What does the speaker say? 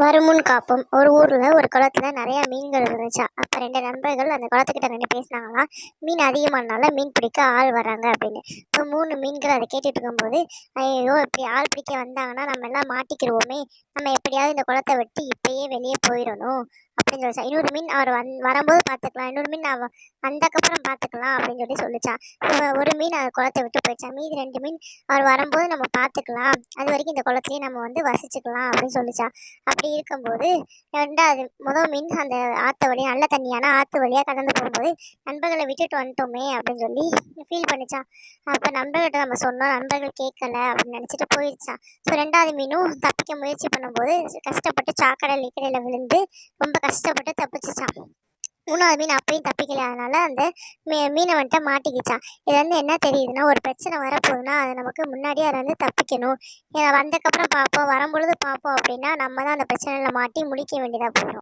வருமுன் காப்போம். ஒரு ஊரில் ஒரு குளத்துல நிறைய மீன்கள் இருந்துச்சா? அப்போ ரெண்டு நண்பர்கள் அந்த குளத்துக்கிட்ட நின்று பேசினாங்களாம். மீன் அதிகமானால மீன் பிடிக்க ஆள் வராங்க அப்படின்னு. இப்போ மூணு மீன்கள் அதை கேட்டுட்டு இருக்கும்போது ஐயோ இப்படி ஆள் பிடிக்க வந்தாங்கன்னா நம்ம எல்லாம் மாட்டிக்கிடுவோமே நம்ம எப்படியாவது இந்த குளத்தை விட்டு இப்பயே வெளியே போயிடணும் அப்படின்னு சொல்லிச்சா. இன்னொரு மீன் அவர் வந் வரும்போது பார்த்துக்கலாம். இன்னொரு மீன் அவ வந்தக்கப்புறம் பார்த்துக்கலாம் அப்படின்னு சொல்லி சொல்லிச்சான் ஒரு மீன் அந்த குளத்தை விட்டு போயிடுச்சா? மீதி ரெண்டு மீன் அவர் வரும்போது நம்ம பார்த்துக்கலாம். அது வரைக்கும் இந்த குளத்துலயே நம்ம வந்து வசிச்சுக்கலாம் அப்படின்னு சொல்லிச்சா. அப்படி இருக்கும்போது ரெண்டாவது முதல் மீன் அந்த ஆற்று வழியாக நல்ல தண்ணியான ஆற்று வழியாக கடந்து போகும்போது நண்பர்களை விட்டுட்டு வந்துட்டோமே அப்படின்னு சொல்லி ஃபீல் பண்ணிச்சான் அப்போ நண்பர்கிட்ட நம்ம சொன்னோம் நண்பர்கள் கேட்கல அப்படின்னு நினச்சிட்டு போயிடுச்சான் ஸோ ரெண்டாவது மீனும் தப்பிக்க முயற்சி பண்ணும்போது கஷ்டப்பட்டு சாக்கடை லிக்கடையில் விழுந்து ரொம்ப கஷ்டப்பட்டு தப்பிச்சிச்சான் மூணாவது மீன் அப்பயும் தப்பிக்கல அதனால அந்த மீ மீனை வந்துட்டு மாட்டிக்கிச்சான் இது வந்து என்ன தெரியுதுன்னா ஒரு பிரச்சனை வரப்போகுதுன்னா அது நமக்கு முன்னாடியே அதை வந்து தப்பிக்கணும். ஏன்னா வந்தக்கப்புறம் அப்படின்னா நம்ம தான் அந்த பிரச்சனையில் மாட்டி முடிக்க வேண்டியதாக போயிடும்.